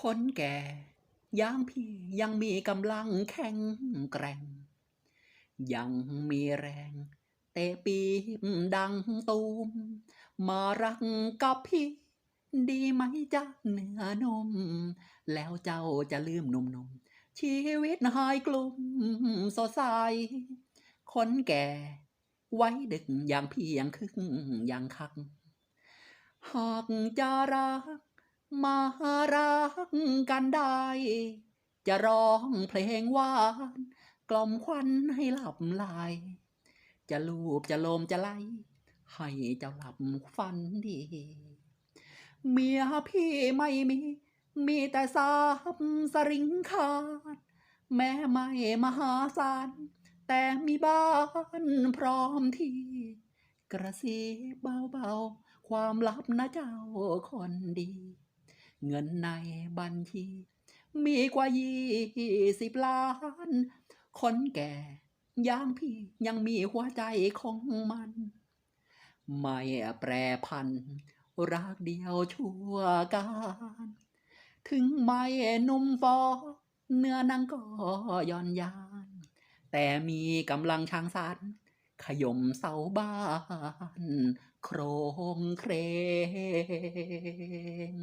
คนแก่ย่างพี่ยังมีกำลังแข็งแกร่ง ยังมีแรง เตะปีบดังตูม มารักกับพี่ ดีไหมจ๊ะเนื้อนม แล้วเจ้าจะลืมหนมนมๆชีวิตหายกลุ่มสดใสคนแก่ ไว้ดึกอย่างพี่ยังคึกยังคัก หากจะรัก มารักกันได้ จะร้องเพลงหวาน กล่อมควันให้หลับไหลจะลูบจะโลมจะไล่ให้เจ้าหลับฝันดี เมียพี่ไม่มี มีแต่สาบสริงขาด แม้ไม่มหาศาลแต่มีบ้านพร้อมที่ กระซิบเบาๆ ความลับนะเจ้าคนดี เงินในบัญชี มีกว่ายี่สิบล้าน คนแก่ย่างพี่ยังมีหัวใจของมัน ไม่แปรพันรักเดียวชั่วการถึงไม่หนุ่มฟอ เนื้อนังก็ย่อนยาน แต่มีกำลังช้างสาร ขย่มเสาบ้าน โครงเครง